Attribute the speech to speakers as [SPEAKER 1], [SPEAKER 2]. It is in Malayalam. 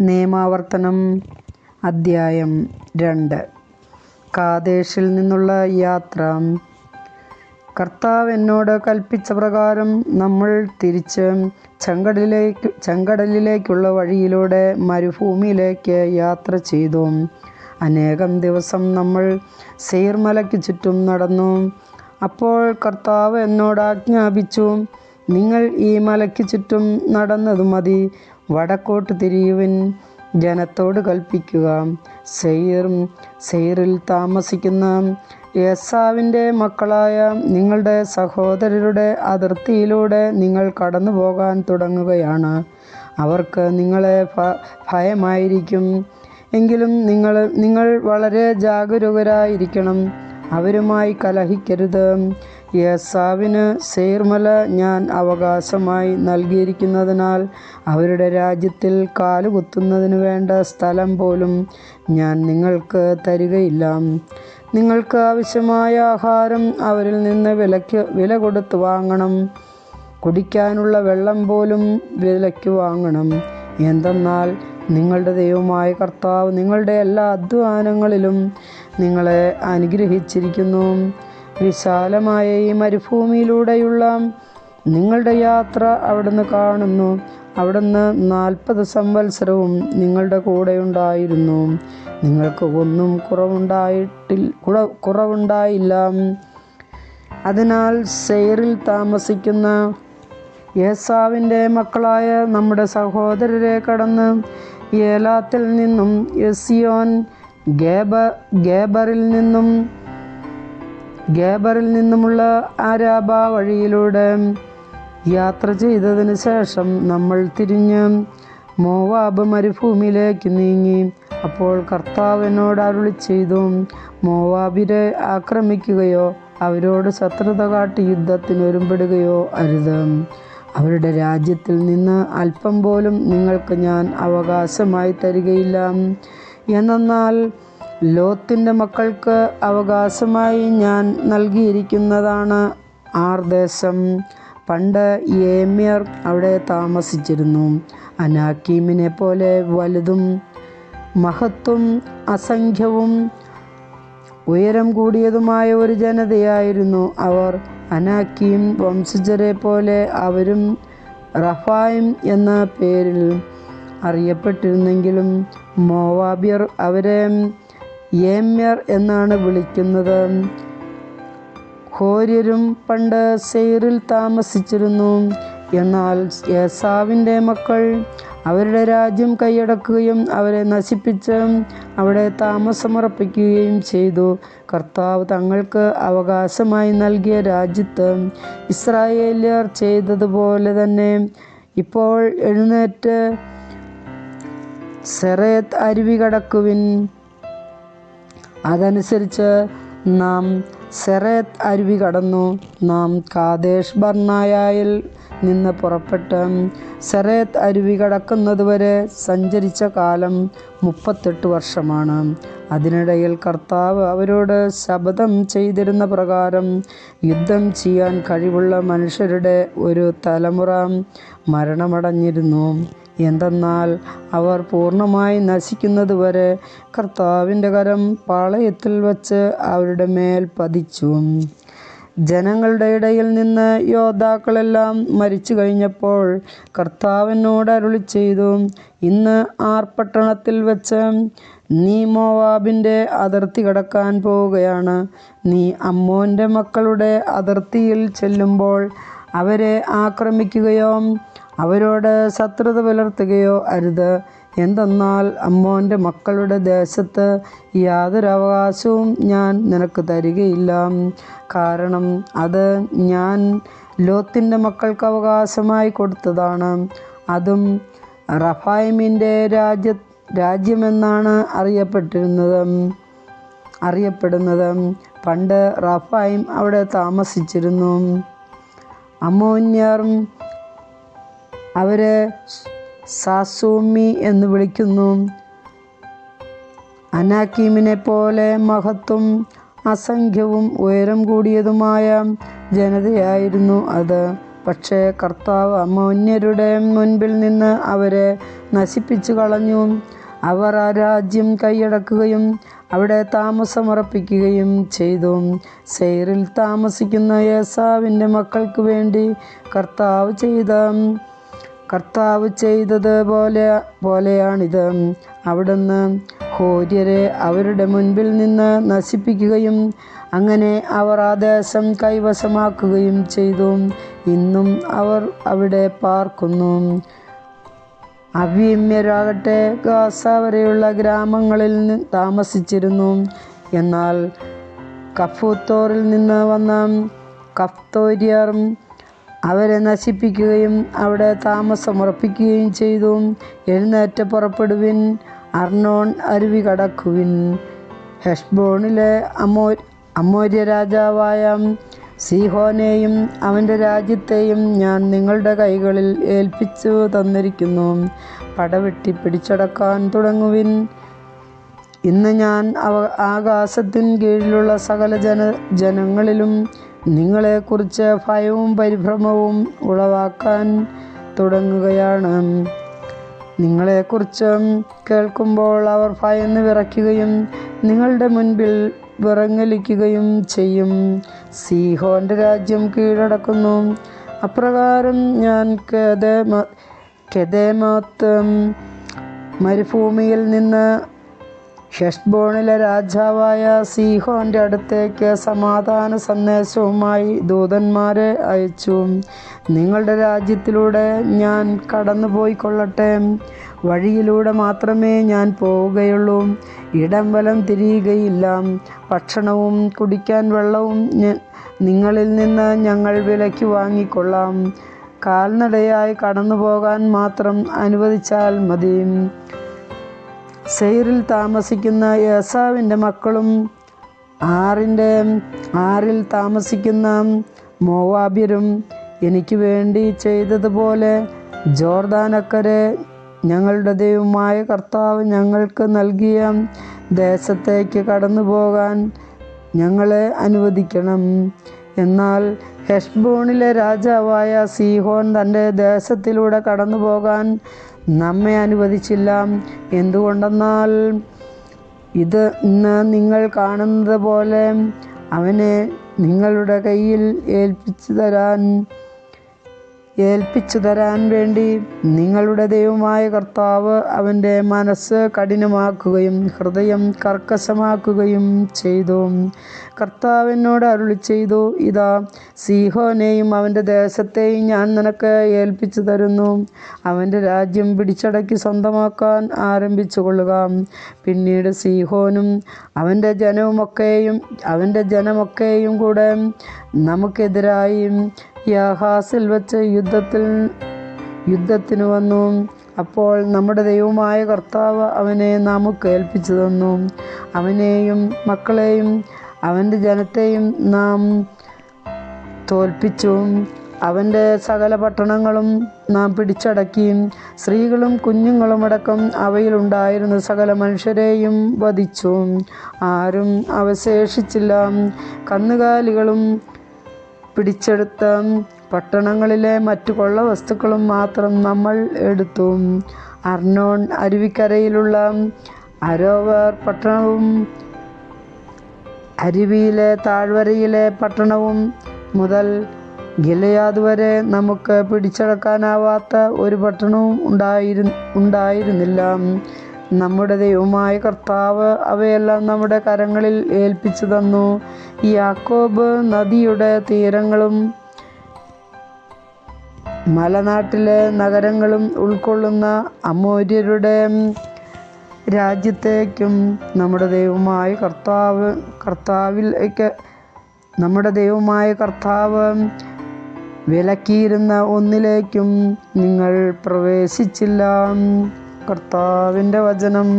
[SPEAKER 1] നിയമാവർത്തനം അദ്ധ്യായം രണ്ട്. കാദേശിൽ നിന്നുള്ള യാത്ര. കർത്താവ് എന്നോട് കൽപ്പിച്ച പ്രകാരം നമ്മൾ തിരിച്ച് ചെങ്കടലിലേക്ക് ചെങ്കടലിലേക്കുള്ള വഴിയിലൂടെ മരുഭൂമിയിലേക്ക് യാത്ര ചെയ്തു. അനേകം ദിവസം നമ്മൾ സെയ്ർമലയ്ക്ക് ചുറ്റും നടന്നു. അപ്പോൾ കർത്താവ് എന്നോട് ആജ്ഞാപിച്ചു നിങ്ങൾ ഈ മലയ്ക്ക് ചുറ്റും നടന്നത് മതി. വടക്കോട്ട് തിരിയുവിൻ ജനത്തോട് കൽപ്പിക്കുക. സെയ്റും സെയ്റിൽ താമസിക്കുന്ന യസാവിന്റെ മക്കളായ നിങ്ങളുടെ സഹോദരരുടെ അതിർത്തിയിലൂടെ നിങ്ങൾ കടന്നു പോകാൻ തുടങ്ങുകയാണ്. അവർക്ക് നിങ്ങളെ ഭയമായിരിക്കും. എങ്കിലും നിങ്ങൾ നിങ്ങൾ വളരെ ജാഗരൂകരായിരിക്കണം. അവരുമായി കലഹിക്കരുത്. യേസാവിന് സേർമല ഞാൻ അവകാശമായി നൽകിയിരിക്കുന്നതിനാൽ അവരുടെ രാജ്യത്തിൽ കാലുകുത്തുന്നതിന് വേണ്ട സ്ഥലം പോലും ഞാൻ നിങ്ങൾക്ക് തരികയില്ല. നിങ്ങൾക്ക് ആവശ്യമായ ആഹാരം അവരിൽ നിന്ന് വിലയ്ക്ക് വില കൊടുത്ത് വാങ്ങണം. കുടിക്കാനുള്ള വെള്ളം പോലും വിലയ്ക്ക് വാങ്ങണം. എന്തെന്നാൽ നിങ്ങളുടെ ദൈവമായ കർത്താവ് നിങ്ങളുടെ എല്ലാ അധ്വാനങ്ങളിലും നിങ്ങളെ അനുഗ്രഹിച്ചിരിക്കുന്നു. വിശാലമായ ഈ മരുഭൂമിയിലൂടെയുള്ള നിങ്ങളുടെ യാത്ര അവിടുന്ന് കാണുന്നു. അവിടുന്ന് നാൽപ്പത് സംവത്സരവും നിങ്ങളുടെ കൂടെ ഉണ്ടായിരുന്നു. നിങ്ങൾക്ക് ഒന്നും കുറവുണ്ടായിട്ടിൽ കുറ- കുറവുണ്ടായില്ല. അതിനാൽ സെയറിൽ താമസിക്കുന്ന യേസാവിന്റെ മക്കളായ നമ്മുടെ സഹോദരരെ കടന്ന് ഏലാത്തിൽ നിന്നും യസിയോൻ ഗേബ ഗേബറിൽ നിന്നും ഗേബറിൽ നിന്നുമുള്ള ആരാബ വഴിയിലൂടെ യാത്ര ചെയ്തതിന് ശേഷം നമ്മൾ തിരിഞ്ഞ് മോവാബ് മരുഭൂമിയിലേക്ക് നീങ്ങി. അപ്പോൾ കർത്താവിനോട് അരുളി ചെയ്തു മോവാബിരെ ആക്രമിക്കുകയോ അവരോട് ശത്രുത കാട്ടി യുദ്ധത്തിന് ഒരുമ്പെടുകയോ അരുത്. അവരുടെ രാജ്യത്തിൽ നിന്ന് അല്പം പോലും നിങ്ങൾക്ക് ഞാൻ അവകാശമായി തരികയില്ല. എന്നാൽ ലോത്തിന്റെ മക്കൾക്ക് അവകാശമായി ഞാൻ നൽകിയിരിക്കുന്നതാണ് ആർ ദേശം. പണ്ട് ഏമ്യർ അവിടെ താമസിച്ചിരുന്നു. അനാക്കീമിനെ പോലെ വലുതും മഹത്വം അസംഖ്യവും ഉയരം കൂടിയതുമായ ഒരു ജനതയായിരുന്നു അവർ. അനാക്കീം വംശജരെ പോലെ അവരും റഫായും എന്ന പേരിൽ അറിയപ്പെട്ടിരുന്നെങ്കിലും മോവാബിയർ അവരെ ഏമ്യർ എന്നാണ് വിളിക്കുന്നത്. ഹോര്യരും പണ്ട് സെയറിൽ താമസിച്ചിരുന്നു. എന്നാൽ യേസാവിന്റെ മക്കൾ അവരുടെ രാജ്യം കൈയടക്കുകയും അവരെ നശിപ്പിച്ച് അവിടെ താമസമുറപ്പിക്കുകയും ചെയ്തു. കർത്താവ് തങ്ങൾക്ക് അവകാശമായി നൽകിയ രാജ്യത്ത് ഇസ്രായേലിയർ ചെയ്തതുപോലെ തന്നെ ഇപ്പോൾ എഴുന്നേറ്റ് സെറേത്ത് അരുവി കടക്കുവിൻ. അതനുസരിച്ച് നാം സെറേത്ത് അരുവി കടന്നു. നാം കാദേശ് ബർണായയിൽ നിന്ന് പുറപ്പെട്ട് സെറേത്ത് അരുവി കടക്കുന്നതുവരെ സഞ്ചരിച്ച കാലം മുപ്പത്തെട്ട് വർഷമാണ്. അതിനിടയിൽ കർത്താവ് അവരോട് ശപഥം ചെയ്തിരുന്ന പ്രകാരം യുദ്ധം ചെയ്യാൻ കഴിവുള്ള മനുഷ്യരുടെ ഒരു തലമുറ മരണമടഞ്ഞിരുന്നു. എന്തെന്നാൽ അവർ പൂർണമായി നശിക്കുന്നതുവരെ കർത്താവിന്റെ കരം പാളയത്തിൽ വച്ച് അവരുടെ മേൽ പതിച്ചു. ജനങ്ങളുടെ ഇടയിൽ നിന്ന് യോദ്ധാക്കളെല്ലാം മരിച്ചു കഴിഞ്ഞപ്പോൾ കർത്താവിനോട് അരുളി ചെയ്തു ഇന്ന് ആർ പട്ടണത്തിൽ വെച്ച് നീ മോവാബിന്റെ അതിർത്തി കടക്കാൻ പോവുകയാണ്. നീ അമ്മോന്റെ മക്കളുടെ അതിർത്തിയിൽ ചെല്ലുമ്പോൾ അവരെ ആക്രമിക്കുകയോ അവരോട് ശത്രുത പുലർത്തുകയോ അരുത്. എന്തെന്നാൽ അമ്മോന്റെ മക്കളുടെ ദേശത്ത് യാതൊരു അവകാശവും ഞാൻ നിനക്ക് തരികയില്ല. കാരണം അത് ഞാൻ ലോത്തിന്റെ മക്കൾക്ക് അവകാശമായി കൊടുത്തതാണ്. അതും റഫായിമിന്റെ രാജ്യ രാജ്യമെന്നാണ് അറിയപ്പെട്ടിരുന്നത് അറിയപ്പെടുന്നത്. പണ്ട് റഫായിം അവിടെ താമസിച്ചിരുന്നു. അമോന്യർ അവരെ സാസൂമി എന്ന് വിളിക്കുന്നു. അനാക്കീമിനെ പോലെ മഹത്വം അസംഖ്യവും ഉയരം കൂടിയതുമായ ജനതയായിരുന്നു അത്. പക്ഷേ കർത്താവ് അമോന്യരുടെ മുൻപിൽ നിന്ന് അവരെ നശിപ്പിച്ചു കളഞ്ഞു. അവർ ആ രാജ്യം കൈയടക്കുകയും അവിടെ താമസമുറപ്പിക്കുകയും ചെയ്തു. സെയറിൽ താമസിക്കുന്ന യേസാവിന്റെ മക്കൾക്ക് വേണ്ടി കർത്താവ് ചെയ്ത കർത്താവ് ചെയ്തത് പോലെ പോലെയാണിത്. അവിടുന്ന് ഹോര്യരെ അവരുടെ മുൻപിൽ നിന്ന് നശിപ്പിക്കുകയും അങ്ങനെ അവർ ആ ദേശം കൈവശമാക്കുകയും ചെയ്തു. ഇന്നും അവർ അവിടെ പാർക്കുന്നു. അവിമ്യരാകട്ടെ ഗാസ വരെയുള്ള ഗ്രാമങ്ങളിൽ താമസിച്ചിരുന്നു. എന്നാൽ കഫൂത്തോറിൽ നിന്ന് വന്ന കഫ്തോര്യർ അവരെ നശിപ്പിക്കുകയും അവിടെ താമസമുറപ്പിക്കുകയും ചെയ്തു. എഴുന്നേറ്റ് പുറപ്പെടുവിൻ അർണോൺ അരുവി കടക്കുവിൻ. ഹെഷ്ബോണിലെ അമോ അമോര്യ രാജാവായ സീഹോനെയും അവന്റെ രാജ്യത്തെയും ഞാൻ നിങ്ങളുടെ കൈകളിൽ ഏൽപ്പിച്ചു തന്നിരിക്കുന്നു. പടവെട്ടി പിടിച്ചടക്കാൻ തുടങ്ങുവിൻ. ഇന്ന് ഞാൻ ആകാശത്തിൻ കീഴിലുള്ള സകല ജന ജനങ്ങളിലും നിങ്ങളെക്കുറിച്ച് ഭയവും പരിഭ്രമവും ഉളവാക്കാൻ തുടങ്ങുകയാണ്. നിങ്ങളെക്കുറിച്ച് കേൾക്കുമ്പോൾ അവർ ഭയന്ന് വിറയ്ക്കുകയും നിങ്ങളുടെ മുൻപിൽ വിറങ്ങലിക്കുകയും ചെയ്യും. സീഹോന്റെ രാജ്യം കീഴടക്കുന്നു. അപ്രകാരം ഞാൻ കെതേമ കെതേമാത്ത് മരുഭൂമിയിൽ നിന്ന് ഹെഷ്ബോണിലെ രാജാവായ സീഹോന്റെ അടുത്തേക്ക് സമാധാന സന്ദേശവുമായി ദൂതന്മാരെ അയച്ചു. നിങ്ങളുടെ രാജ്യത്തിലൂടെ ഞാൻ കടന്നുപോയിക്കൊള്ളട്ടെ. വഴിയിലൂടെ മാത്രമേ ഞാൻ പോവുകയുള്ളൂ. ഇടം വലം തിരിയുകയില്ല. ഭക്ഷണവും കുടിക്കാൻ വെള്ളവും നിങ്ങളിൽ നിന്ന് ഞങ്ങൾ വിലയ്ക്ക് വാങ്ങിക്കൊള്ളാം. കാൽനടയായി കടന്നു പോകാൻ മാത്രം അനുവദിച്ചാൽ മതി. സെയ്റിൽ താമസിക്കുന്ന യേസാവിന്റെ മക്കളും ആറിന്റെ ആറിൽ താമസിക്കുന്ന മോവാബ്യരും എനിക്ക് വേണ്ടി ചെയ്തതുപോലെ ജോർദാനക്കരെ ഞങ്ങളുടെ ദൈവമായ കർത്താവ് ഞങ്ങൾക്ക് നൽകിയ ദേശത്തേക്ക് കടന്നു പോകാൻ ഞങ്ങളെ അനുവദിക്കണം. എന്നാൽ ഹെഷ്ബോണിലെ രാജാവായ സീഹോൻ തന്റെ ദേശത്തിലൂടെ കടന്നു പോകാൻ നമ്മെ അനുവദിച്ചില്ല. എന്തുകൊണ്ടെന്നാൽ ഇത് ഇന്ന് നിങ്ങൾ കാണുന്നത് പോലെ അവനെ നിങ്ങളുടെ കയ്യിൽ ഏൽപ്പിച്ചു തരാൻ ഏൽപ്പിച്ചു തരാൻ വേണ്ടി നിങ്ങളുടെ ദൈവമായ കർത്താവ് അവന്റെ മനസ്സ് കഠിനമാക്കുകയും ഹൃദയം കർക്കശമാക്കുകയും ചെയ്തു. കർത്താവിനോട് അരുളി ചെയ്തു ഇതാ സീഹോനെയും അവന്റെ ദേശത്തെയും ഞാൻ നിനക്ക് ഏൽപ്പിച്ചു തരുന്നു. അവന്റെ രാജ്യം പിടിച്ചടക്കി സ്വന്തമാക്കാൻ ആരംഭിച്ചു കൊള്ളുക പിന്നീട് സീഹോനും അവന്റെ ജനവുമൊക്കെയും അവന്റെ ജനമൊക്കെയും കൂടെ നമുക്കെതിരായി യാഹാസിൽ വെച്ച് യുദ്ധത്തിൽ യുദ്ധത്തിന് വന്നു. അപ്പോൾ നമ്മുടെ ദൈവമായ കർത്താവ് അവനെ നമുക്ക് ഏൽപ്പിച്ചു തന്നു. അവനെയും മക്കളെയും അവന്റെ ജനത്തെയും നാം തോൽപ്പിച്ചു. അവന്റെ സകല പട്ടണങ്ങളും നാം പിടിച്ചടക്കി. സ്ത്രീകളും കുഞ്ഞുങ്ങളും അടക്കം അവയിലുണ്ടായിരുന്ന സകല മനുഷ്യരെയും വധിച്ചു. ആരും അവശേഷിച്ചില്ല. കന്നുകാലികളും പിടിച്ചെടുത്ത പട്ടണങ്ങളിലെ മറ്റു കൊള്ള വസ്തുക്കളും മാത്രം നമ്മൾ എടുത്തു. അർണോൺ അരുവിക്കരയിലുള്ള അരോവർ പട്ടണവും അരുവിയിലെ താഴ്വരയിലെ പട്ടണവും മുതൽ ഗിലയാദ് വരെ നമുക്ക് പിടിച്ചടക്കാനാവാത്ത ഒരു പട്ടണവും ഉണ്ടായിരു ഉണ്ടായിരുന്നില്ല. നമ്മുടെ ദൈവമായ കർത്താവ് അവയെല്ലാം നമ്മുടെ കരങ്ങളിൽ ഏൽപ്പിച്ചു തന്നു. യാക്കോബ് നദിയുടെ തീരങ്ങളും മലനാട്ടിലെ നഗരങ്ങളും ഉൾക്കൊള്ളുന്ന അമൂര്യരുടെ രാജ്യത്തേക്കും നമ്മുടെ ദൈവമായ കർത്താവ് കർത്താവിലേക്ക് നമ്മുടെ ദൈവമായ കർത്താവ് വിലക്കിയിരുന്ന ഒന്നിലേക്കും നിങ്ങൾ പ്രവേശിച്ചില്ല. കർത്താവിന്റെ വചനം.